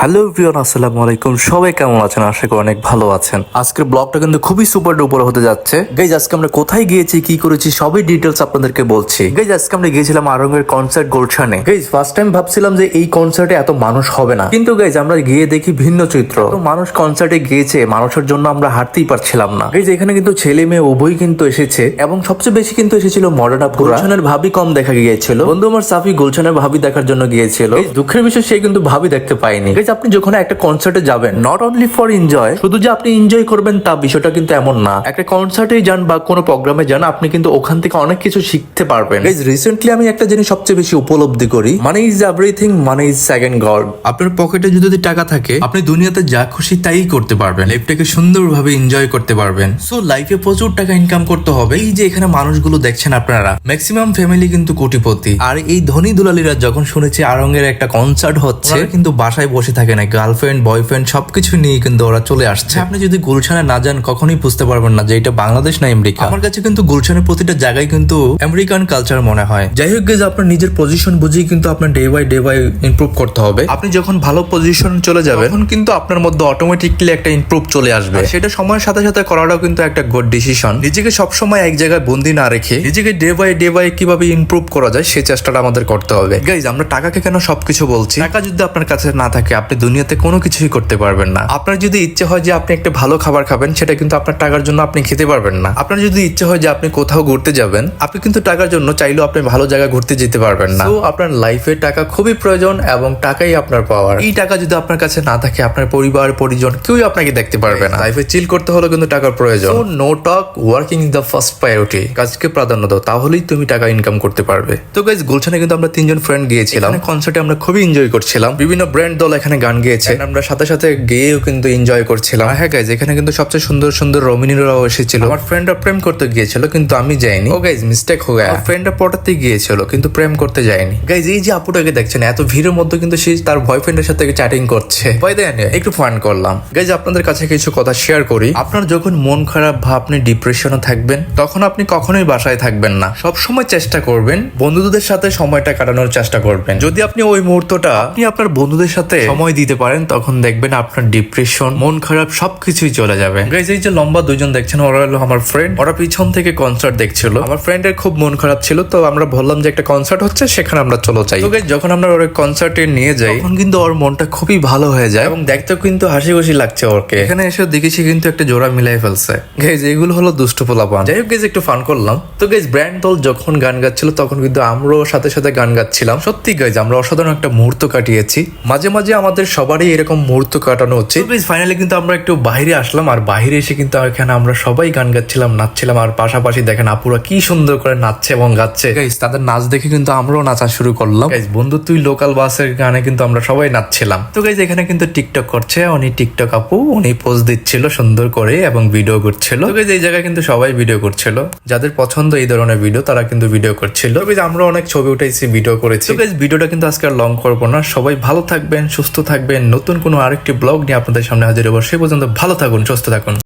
Hello ভিওন আসসালামু আলাইকুম। সবাই কেমন আছেন? আশা করি অনেক ভালো আছেন। আজকের ব্লগটা কিন্তু খুবই সুপার ডুপার হতে যাচ্ছে। গাইজ আজকে আমরা কোথায় গিয়েছি, কি করেছি, সবই ডিটেলস আপনাদেরকে বলছি। গাইজ আজকে আমরা গিয়েছিলাম আরঙ্গের কনসার্ট গোলশানে। গাইজ ফার্স্ট টাইম ভাবছিলাম যে এই কনসার্টে এত মানুষ হবে না। কিন্তু গাইজ আমরা গিয়ে দেখি ভিন্ন চিত্র। তো মানুষ কনসার্টে গিয়েছে, মানুষের জন্য আমরা হাঁটতেই পারছিলাম না। গাইজ এখানে কিন্তু ছেলে মেয়ে উভয় কিন্তু এসেছে, এবং সবচেয়ে বেশি কিন্তু এসেছিল মডার্না গুলশানের ভাবি কম দেখা গিয়েছিল। বন্ধু আমার সাফি গুলশানের ভাবি দেখার জন্য গিয়েছিল। দুঃখের বিষয়, সে কিন্তু ভাবি দেখতে পায়নি। Guys, আপনি যখন একটা কনসার্টে যাবেন নট অনলি ফর এনজয় শুধু যে আপনি এনজয় করবেন তা বিষয়টা কিন্তু এমন না। একটা কনসার্টে যান বা কোনো প্রোগ্রামে যান আপনি কিন্তু ওখান থেকে অনেক কিছু শিখতে পারবেন। গাইজ রিসেন্টলি আমি একটা জিনিস সবচেয়ে বেশি উপলব্ধি করি। মানে ইজ এভরিথিং মানে ইজ সেকেন্ড গড আপনার পকেটে যদি টাকা থাকে আপনি দুনিয়াতে যা খুশি তাই করতে পারবেন। লাইফটাকে সুন্দরভাবে এনজয় করতে পারবেন। সো লাইফে প্রচুর টাকা ইনকাম করতে হবে। এই যে এখানে মানুষগুলো দেখছেন আপনারা ম্যাক্সিমাম ফ্যামিলি কিন্তু কোটিপতি। আর এই ধনী দুলালিরা যখন শুনেছে আরঙ্গের একটা কনসার্ট হচ্ছে কিন্তু বাসায় বসে থাকে না গার্লফ্রেন্ড বয়ফ্রেন্ড সবকিছু নিয়ে কিন্তু ওরা চলে আসছে। আপনি যদি গুলশানে না যান কখনোই বুঝতে পারবেন না যে এটা বাংলাদেশ না আমেরিকা। আমার কাছে কিন্তু গুলশানের প্রতিটা জায়গায় কিন্তু আমেরিকান কালচার মনে হয়। যাই হোক যে আপনার নিজের পজিশন বুঝিয়ে কিন্তু আপনার day by day by improve করতে হবে। আপনি যখন ভালো পজিশন চলে যাবেন তখন কিন্তু আপনার মধ্যে অটোমেটিকলি একটা ইমপ্রুভ চলে আসবে। সেটা সময়ের সাথে সাথে করাটাও কিন্তু একটা গুড ডিসিশন নিজেকে সবসময় এক জায়গায় বন্দি না রেখে নিজেকে ডে বাই ডে বাই কীভাবে ইমপ্রুভ করা যায় সেই চেষ্টাটা আমাদের করতে হবে। গাইজ আমরা টাকাকে কেন সবকিছু বলছি? টাকা যদি আপনার কাছে না থাকে আপনি দুনিয়াতে কোনো কিছুই করতে পারবেন না। আপনার যদি ইচ্ছে হয় যে আপনি একটা ভালো খাবার খাবেন, সেটা কিন্তু আপনার টাকার জন্য আপনি খেতে পারবেন না। আপনার যদি ইচ্ছে হয় যে আপনি কোথাও ঘুরতে যাবেন, আপনি কিন্তু টাকার জন্য চাইলেও আপনি ভালো জায়গায় ঘুরতে যেতে পারবেন না। তো আপনার লাইফে টাকা খুবই প্রয়োজন এবং টাকাই আপনার পাওয়ার এই টাকা যদি আপনার কাছে না থাকে, আপনার পরিবার, পরিজন কেউই আপনাকে দেখতে পারবে না। লাইফে চিল করতে হলে কিন্তু টাকার প্রয়োজন। No talk working is the first priority কাজকে প্রাধান্য দাও, তাহলেই তুমি টাকা ইনকাম করতে পারবে। তো গাইজ গুলশানে কিন্তু আমরা তিনজন ফ্রেন্ড গিয়েছিলাম। কনসার্টে আমরা খুবই এনজয় করছিলাম। বিভিন্ন ব্র্যান্ড দল এখানে গান গিয়েছে। আমরা সাথে সাথে গিয়েও কিন্তু এনজয় করছিলাম। হ্যাঁ গাইজ এখানে কিন্তু সবচেয়ে সুন্দর সুন্দর রমিনীরাও এসেছিল। আমার ফ্রেন্ডরা প্রেম করতে গিয়েছিল কিন্তু আমি যাইনি। ও গাইজ মিস্টেক হয়ে গেছে। ফ্রেন্ডরা পটাতে গিয়েছিল কিন্তু প্রেম করতে যায়নি। গাইজ এই যে আপুটাকে দেখছেন এত ভিড়ের মধ্যে কিন্তু সে তার বয়ফ্রেন্ডের সাথে চ্যাটিং করছে। ভাই দেন একটু ফান করলাম। গাইজ আপনাদের কাছে কিছু কথা শেয়ার করি। আপনার যখন মন খারাপ বা আপনি ডিপ্রেশনে থাকবেন তখন আপনি কখনোই বাসায় থাকবেন না। সব সময় চেষ্টা করবেন বন্ধুদের সাথে সময়টা কাটানোর চেষ্টা করবেন। যদি আপনি ওই মুহূর্তটা আপনি আপনার বন্ধুদের সাথে সময় দিতে পারেন, তখন দেখবেন আপনার ডিপ্রেশন মন খারাপ, সবকিছুই চলে যাবে। গাইজ এই যে লম্বা দুজন দেখছেন, ওরা হলো আমার ফ্রেন্ড ওরা পিছন থেকে কনসার্ট দেখছিল। আমার ফ্রেন্ডের খুব মন খারাপ ছিল, তো আমরা বললাম যে একটা কনসার্ট হচ্ছে, সেখানে আমরা চলো চাই। তো যখন আমরা ওর কনসার্টে নিয়ে যাই, তখন কিন্তু ওর মনটা খুবই ভালো হয়ে যায় এবং দেখতেও কিন্তু হাসি খুশি লাগছে ওকে এখানে এসে দেখেছি কিন্তু একটা জোড়া মিলাই ফেলছে। গাইজ এগুলো হলো দুষ্ট পোলাপান। যাই হোক গাইজ একটু ফান করলাম। তো গাইজ ব্র্যান্ড দল যখন গান গাচ্ছিল, তখন কিন্তু আমরাও সাথে সাথে গান গাচ্ছিলাম। সত্যি গাইজ আমরা অসাধারণ একটা মুহূর্ত কাটিয়েছি। মাঝে মাঝে আমাদের সবারই এরকম মুহূর্ত কাটানো হচ্ছে ফাইনালি কিন্তু আমরা একটু বাইরে আসলাম আর বাইরে এসে কিন্তু এখানে আমরা সবাই গান গাচ্ছিলাম নাচছিলাম আর পাশাপাশি দেখেন আপুরা কি সুন্দর করে নাচছে এবং গাচ্ছে। গাইজ তাদের নাচ দেখে কিন্তু আমরাও নাচা শুরু করলাম। গাইজ বন্ধু তুই লোকাল বাসের গানে কিন্তু আমরা সবাই নাচছিলাম। তো গাইজ এখানে কিন্তু টিকটক করছে উনি টিকটক আপু উনি পোজ দিচ্ছিল সুন্দর করে এবং ভিডিও করছিল। তো guys, এই জায়গায় কিন্তু সবাই ভিডিও করছিল। যাদের পছন্দ এই ধরনের ভিডিও তারা কিন্তু ভিডিও করছিল। আমরা অনেক ছবি উঠাইছি ভিডিও করেছি। ভিডিওটা কিন্তু আজকে আর লং করব না। সবাই ভালো থাকবেন সুস্থ থাকবেন। নতুন কোনো আরেকটি ব্লগ নিয়ে আপনাদের সামনে হাজির হব। সে পর্যন্ত ভালো থাকুন, সুস্থ থাকুন।